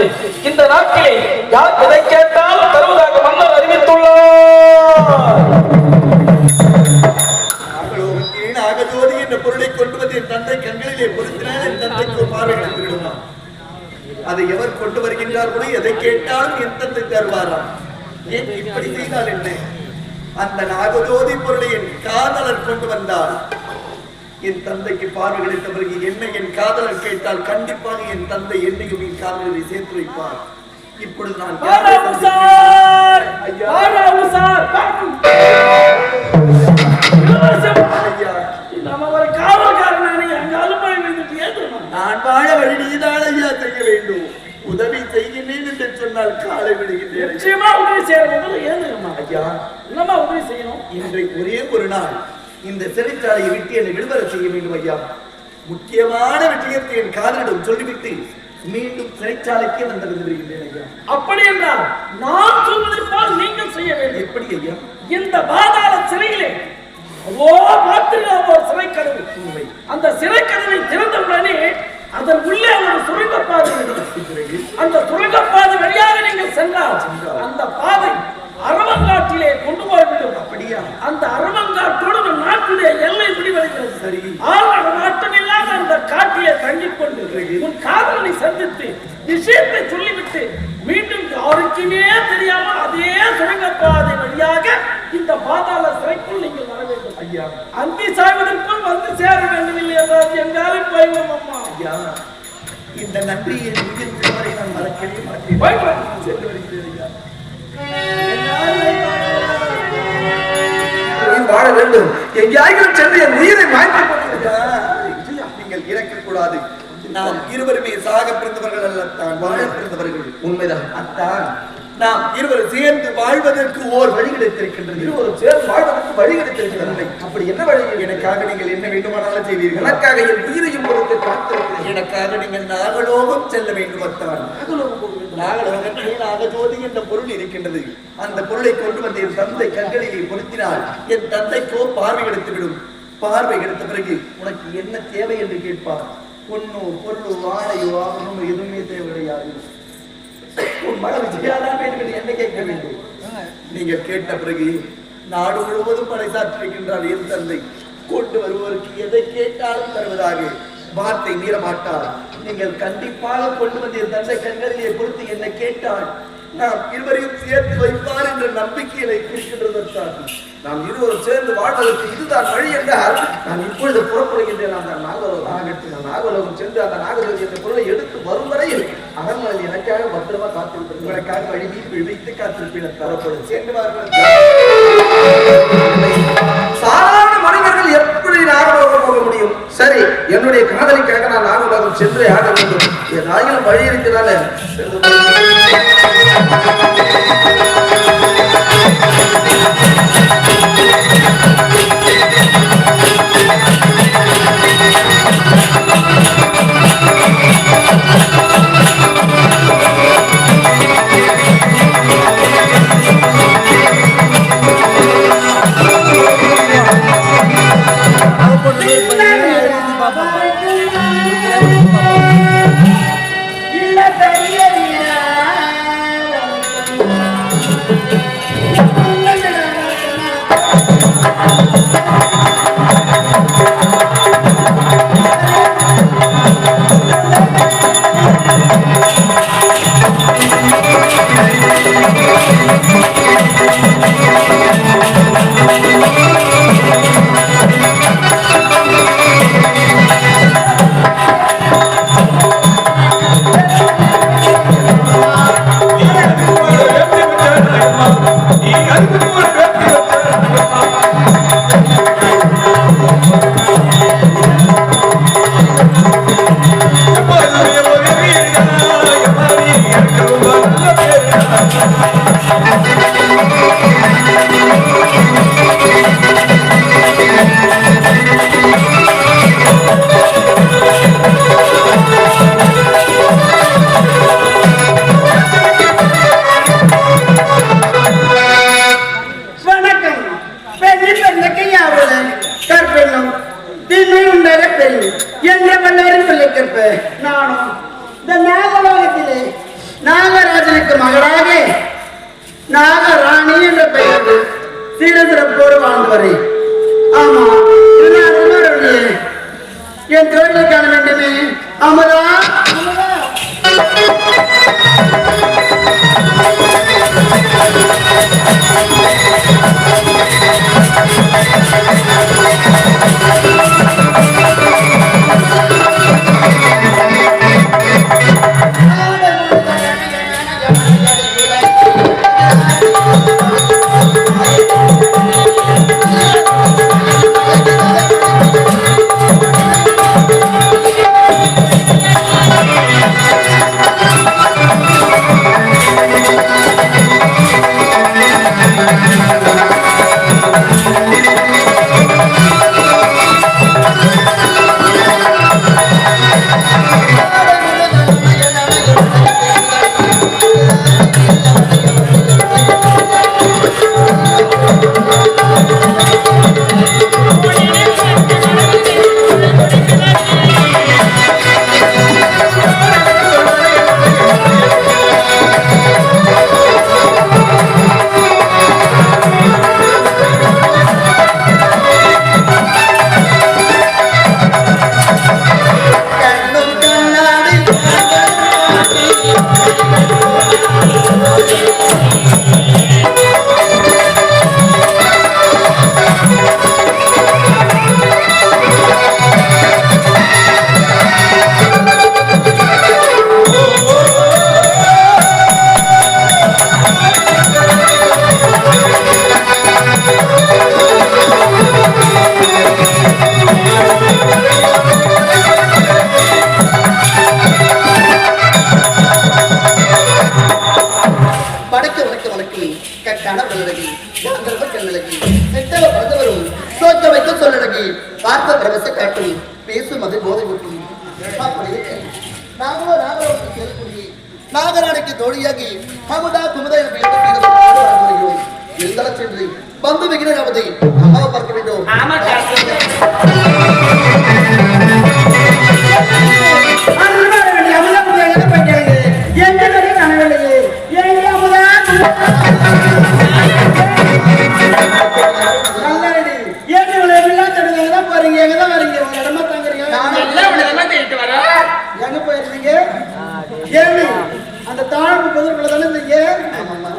அவர்களுக்கு இந்த நாட்களிலே யார் எதை கேட்டாலும் தருவதாக மன்னர் அறிவித்துள்ளார். நாகஜோதி என்ற பொருளை கொண்டு வந்து என் தந்தை கண்களிலே பொருத்தினால் என் தந்தைக்கு பார்வை கிடைத்து அதை எவர் கொண்டு வருகின்றார்களோ எதை கேட்டாலும் என் தந்தை தருவாராம்? ஏன் இப்படி செய்தால் என்ன? அந்த நாகஜோதி பொருளை என் காதலர் கொண்டு வந்தார். என் தந்தைக்கு பார்வை கிடைத்த பிறகு என்னை என் காதலர் கேட்டால் கண்டிப்பாக என் தந்தை என்னையும் என் காதலரை சேர்த்து வைப்பார். இப்பொழுது நான் நான் வாழ வழி நீதான் ஐயா செய்ய வேண்டும். உதவி செய்கின்றேன் என்று சொன்னால் காலை விடுகின்றேன். நிச்சயமா உதவி செய்யற முதல்ல ஏந்துங்கம்மா ஐயா. என்னம்மா உதவி செய்யணும்? இன்றைக்கு ஒரே ஒரு நாள். இந்த சிறைச்சாலையை விட்டு என்னை விடுதலை செய்ய வேண்டும் ஐயா. முக்கியமான விஷயத்தை என் காதலிடம் சொல்லிவிட்டு மீண்டும் சிறைச்சாலைக்கே வந்து விரும்புகின்றேன் ஐயா. அப்படி என்றால் நான் சொல்வதை போல் நீங்கள் செய்ய வேண்டும். எப்படி ஐயா? இந்த பாதாள சிறையிலே ஓ பார்த்துங்க ஒரு சிறை கதவு உண்மை. அந்த சிறை கதவை திறந்தவுடனே அதன் உள்ளே ஒரு சுரங்கப்பாதை. அந்த சுரங்கப்பாதை வழியாக நீங்கள் சென்றால். அந்த பாதை அரவங்காட்டிலே கொண்டு போய்விடும். அப்படியா? அந்த அரவங்காட்டோடு நம் நாட்டுடைய எல்லை முடிவடைகிறது சரி. ஆள் நாட்டம் இல்லாத அந்த காட்டிலே தங்கிக் கொண்டு உன் காதலனை சந்தித்து விஷயத்தை சொல்லிவிட்டு மீண்டும் யாருக்குமே தெரியாம அதே சுரங்கப்பாதை வழியாக இந்த பாதாள சிறைக்குள் நீங்கள் வர வேண்டும். ஐயா. அந்தி சாய்வதற்குள் வந்து சேர வேண்டும் இல்லை என்றால் எங்காலும் போய்விடும் அம்மா. ஐயா இந்த நன்றியை உயிர் உள்ளவரை நான் மறக்கவே மாட்டேன். சென்று வருகிறேன் வாழ வேண்டும். எங்கேயாயிரம் சென்று என் உயிரை மாற்றி நீங்கள் இறக்கக்கூடாது. நாம் இருவருமே சாக பிறந்தவர்கள் அல்லத்தான் வாழ பிறந்தவர்கள். உண்மைதான். அத்தான். நாம் இருவர் சேர்ந்து வாழ்வதற்கு ஓர் வழி கிடைத்திருக்கின்றது. இருவரும் சேர்ந்து வாழ்வதற்கு வழி கிடைத்திருக்கிறது அப்படி என்ன வழி? எனக்காக நீங்கள் என்ன வேண்டுமானாலும் செய்வீர்கள்? எனக்காக என் உயிரையும் கொடுத்து காத்திருக்கிறேன் எனக்காக நீங்கள் நாகலோகம் செல்ல வேண்டும் அத்தான். நாகலோகத்திலே நாகஜோதி என்ற பொருள் இருக்கின்றது. அந்த பொருளை கொண்டு வந்து என் தந்தை கண்களிலே பொருத்தினால் என் தந்தைக்கோ பார்வை கிடைத்துவிடும். பார்வை கிடைத்த பிறகு உனக்கு என்ன தேவை என்று கேட்பார்? பொண்ணோ பொருளோ வாழையோ ஆகணும் எதுவுமே தேவை கிடையாது உன் விஜயாதான் வேண்டும் என்ன கேட்க வேண்டும்? நீங்கள் கேட்ட பிறகு நாடு முழுவதும் பறைசாற்றிருக்கின்றார் என் தந்தை. கொண்டு வருவோருக்கு எதை கேட்டாலும் தருவதாக. வார்த்தை மீற மாட்டார் நீங்கள் கண்டிப்பாக கொண்டு வந்து என் தந்தை கண்களிலே பொறுத்து என்னை கேட்டால் நாம் இருவரையும் சேர்த்து வைப்பார் என்ற நம்பிக்கையை இருக்கின்றது நாம் இருவரும் சேர்ந்து வாழ்வதற்கு இதுதான் வழி என்றால் நான் இப்பொழுது புறப்படுகின்றேன். அந்த நாகலோகம் ஆகட்டும் நான் நாகலோகம் சென்று அந்த நாகலோகம் என்ற பொருளை எடுத்து வரும் வரையில் அரண்மனையில் எனக்காக பத்திரமா காத்திருப்பேன் உங்களுக்காக வழி வீட்டில் வைத்து காத்திருப்பேன் தரப்படும் சேர்ந்து வாருங்கள் சாதாரண மனிதர்கள் எப்படி நாகலோகம் முடியும் சரி என்னுடைய காதலிக்காக நான் நாகலோகம் சென்றே ஆக வேண்டும் ஏதாயிலும் வழி இருக்கிறதால நானும் இந்த நாகலோகத்திலே நாகராஜனுக்கு மகளாக நாகராணி என்ற பெயர் சீரசிறப்போடு வாழ்ந்து வரேன் ஆமா என் தோழியை காண வேண்டுமே. அமரா அமரா என பெயர் பெயர் வருகிறோம் இருந்தாலும் சென்று வந்து விகினாவதை அம்மாவை பார்க்க வேண்டும் எங்க போயிருந்தீங்க தாழ்வு ஆமாம்மா.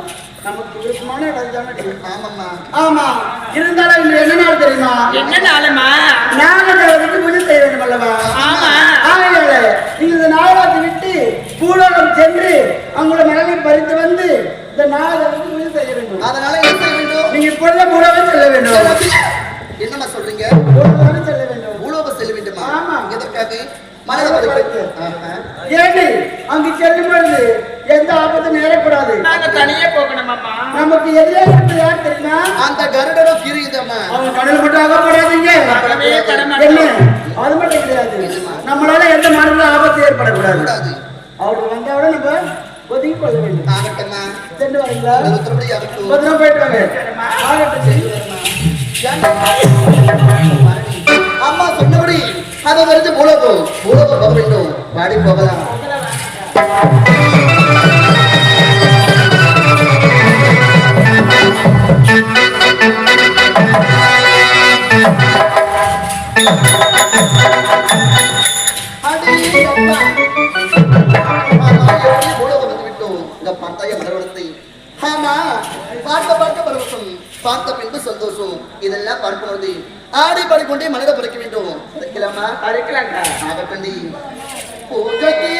நமக்கு விருப்பமான இடம் தானே ஆமாம்மா ஆமா. இருந்தாலும் இன்று என்ன நாள் தெரியுமா? என்ன நாளுமா நாகதேவனுக்கு பூஜை செய்ய வேண்டும் அல்லவா? ஆமா. ஆகையால நீங்க இந்த நாகராஜை விட்டு பூலோகம் சென்று அவங்களோட மனைவி பறித்து வந்து இந்த நாகதேவனுக்கு பூஜை செய்ய வேண்டும் அதனால என்ன செய்ய வேண்டும்? நீங்க இப்பொழுது பூலோகம் செல்ல வேண்டும். என்னம்மா சொல்றீங்க? பூலோகம் செல்ல வேண்டும். பூலோக செல்ல வேண்டுமா? ஆமா. எதற்காக? ஆஹா. ஏடி அங்கு செல்லும் பொழுது எந்த ஆபத்தும் நேரக்கூடாது. நாங்க தனியே போகணுமாமா நமக்கு எதிராக இருப்பது யார் தெரியுமா? அந்த கருடனும் கிரியுதம்மா அவங்க கடல் மட்டும் ஆகப்படாதீங்க ஆகவே என்ன? அது மட்டும் கிடையாது. நம்மளால எந்த மனதில் ஆபத்து ஏற்படக்கூடாது. கூடாது. அவர் வந்தா விட நம்ம ஒதுங்கி கொள்ள வேண்டும். ஆகட்டம்மா. சென்று வரீங்களா? பத்திரம் போயிட்டு வாங்க. ஆகட்டும் அம்மா சொன்னபடி அதை வரைஞ்சு பூலோகம் பூலோகம் போக வேண்டும் வாடி போகலாம் அடி அப்பா. ஆமா, எப்படி பூலோகம் வந்து விட்டோம் இந்த பந்தய மலர்வனத்தை ஆமா பார்க்க பார்க்க பரவசம் பார்த்த பின்பு சந்தோஷம் இதெல்லாம் பார்க்கும்போது ஆடி பாடிக்கொண்டே மனித பறிக்க வேண்டும் అరికిలమ్మ అరికిలంట పూజకి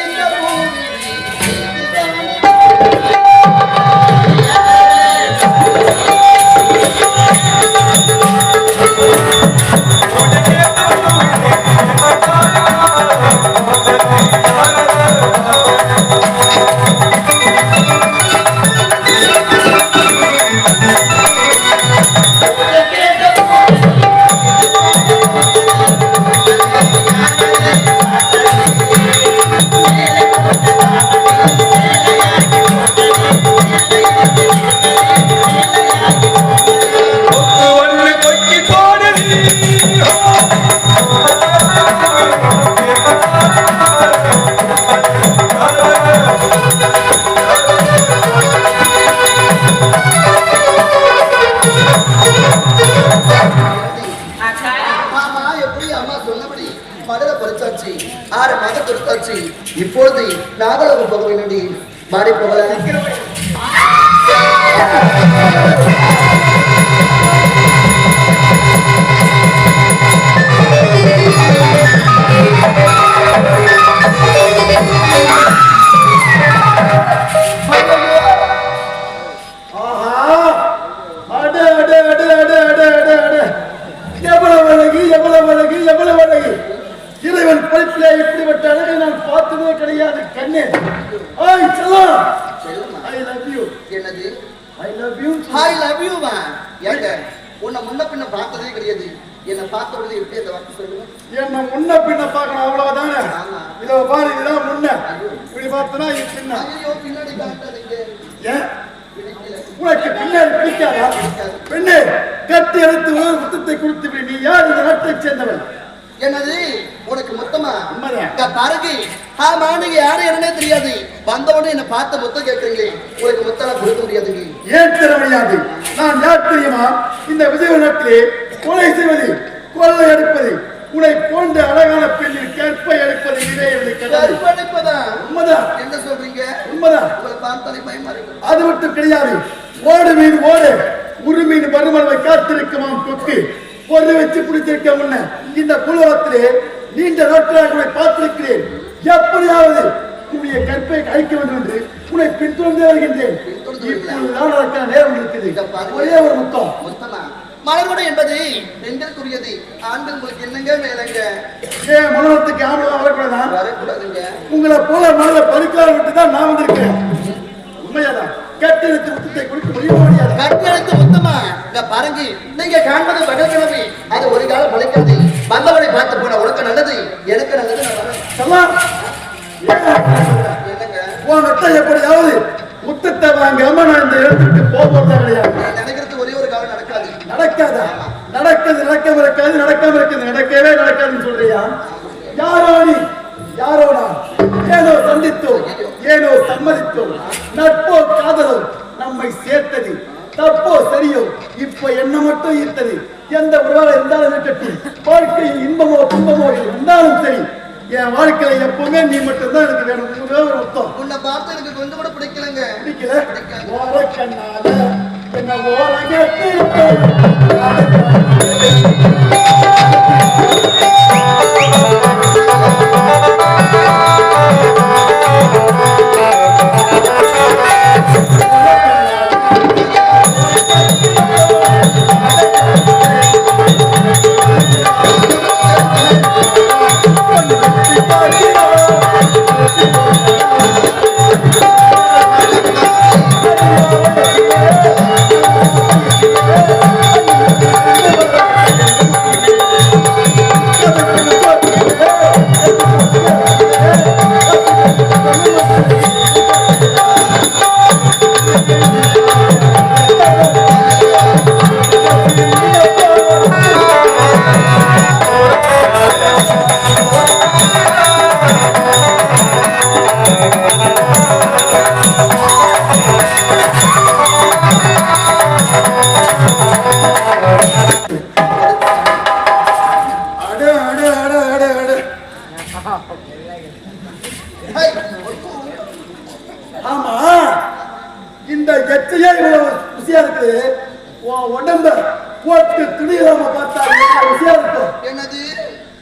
மலரை பறிச்சாச்சு ஆறு மாதம் கொடுத்தாச்சு இப்பொழுது நாகலோகம் போக வேண்டி மாறி போகல யார் இந்த நாட்டைச் சேர்ந்தவன் என்னது? உனக்கு மொத்தமா? உண்மைதான். இங்க பாருங்க. ஆமா நீங்க யாரும் என்னன்னே தெரியாது. வந்த உடனே என்ன பார்த்த மொத்தம் கேட்கறீங்களே. உனக்கு மொத்தம் கொடுக்க முடியாதுங்க ஏன் தர முடியாது? நான் யார் தெரியுமா? இந்த விஜய நாட்டிலே கொலை செய்வது கொள்ளை எடுப்பது உன்னை போன்ற அழகான பெண்ணின் கற்பை எடுப்பது இதே உண்மைதான். என்ன சொல்றீங்க? உண்மைதான். அது மட்டும் கிடையாது. ஓடு மீன் ஓடு. உரு மீன் வருமளவை காத்திருக்குமாம் கொக்கு பொருள் வச்சு பிடிச்சிருக்க முன்ன இந்த புலவத்திலே நீண்ட நாட்களாக உன்னை பார்த்திருக்கிறேன். எப்படியாவது உன்னுடைய கற்பை அழிக்க வேண்டும் என்று உன்னை பின்தொடர்ந்தே வருகின்றேன். இப்பொழுதுதான் அதற்கான நேரம் இருக்குது ஒரே ஒரு முத்தம். மலர்கொடை என்பது பெண்களுக்குரியது. ஆண்கள் உங்களுக்கு என்னங்க வேலைங்க ஏன் மனோரத்துக்கு ஆம்பளை வரக்கூடாதான் வரக்கூடாதுங்க. உங்களை போல மனதை பறிக்காத விட்டு தான் நான் வந்திருக்கேன் உண்மையாதான். கட்டெழுத்து முத்தத்தை முடியுமா முடியாது கட்டெழுத்து மொத்தமா இங்க பாருங்க நீங்க காண்பது பகல்கிழமை. அது ஒரு காலம் பழைக்கிறது வந்தவனை பார்த்து போன உனக்கு நல்லது எனக்கு நல்லது. சொல்லலாம் என்னங்க உன்கிட்ட எப்படியாவது முத்தத்தை வாங்காம நான் இந்த இடத்துக்கு போகிறதா கிடையாது நீ நினைக்கிறது ஒரே ஒரு காலம் நடக்காது. நடக்காதா? நடக்கிறது நடக்காம இருக்காது நடக்காம இருக்குது நடக்கவே நடக்காதுன்னு சொல்றியா? யாரோ நீ யாரோ நான் ஏனோ சந்தித்தோம் ஏனோ சம்மதித்தோம். நட்போ காதலோ நம்மை சேர்த்தது. தப்போ சரியோ இப்ப என்ன மட்டும் ஈர்த்தது? எந்த உறவாக இருந்தாலும் இருக்கட்டும். வாழ்க்கையில் இன்பமோ துன்பமோ இருந்தாலும் சரி. என் வாழ்க்கையில எப்பவுமே நீ மட்டும்தான் எனக்கு வேணும். ஒரே ஒரு மொத்தம். உன்னை பார்த்து எனக்கு கொஞ்சம் கூட பிடிக்கலங்க. பிடிக்கல. ஓர கண்ணால என்ன ஓரகத்து அட ருசியா இருக்குது உன் உடம்ப போட்டு துணியிலாம பார்த்தா ருசியா இருக்கும் என்னது?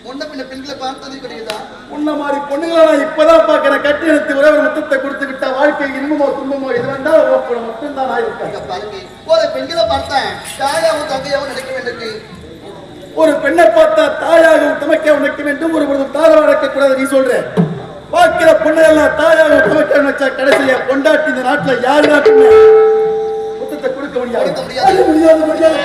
முன்ன பின்ன பெண்களை பார்த்தது கிடையாதா உன்ன மாதிரி பொண்ணுங்களை நான் இப்பதான் பாக்குறேன் கட்டி எடுத்து ஒரே ஒரு முத்தத்தை கொடுத்து விட்டா வாழ்க்கை இன்பமோ துன்பமோ இது ஓப்பன மட்டும்தான் நான் இங்க பாருங்க. ஒரு பெண்களை பார்த்தேன் தாயாவும் தங்கையாவும் நினைக்க வேண்டியது ஒரு பெண்ணை பார்த்தா தாயாகவும் தமக்க நிற்க வேண்டும். ஒரு பொழுது தாரம் அடக்க கூடாது நீ சொல்ற. பார்க்கிற பிள்ளையெல்லாம் தாயாக தமக்க நினைச்சா கடைசியில கொண்டாட்டி இந்த நாட்டுல யாரு நாட்டுமே முத்தத்தை கொடுக்க முடியாது. முடியாது. முடியாது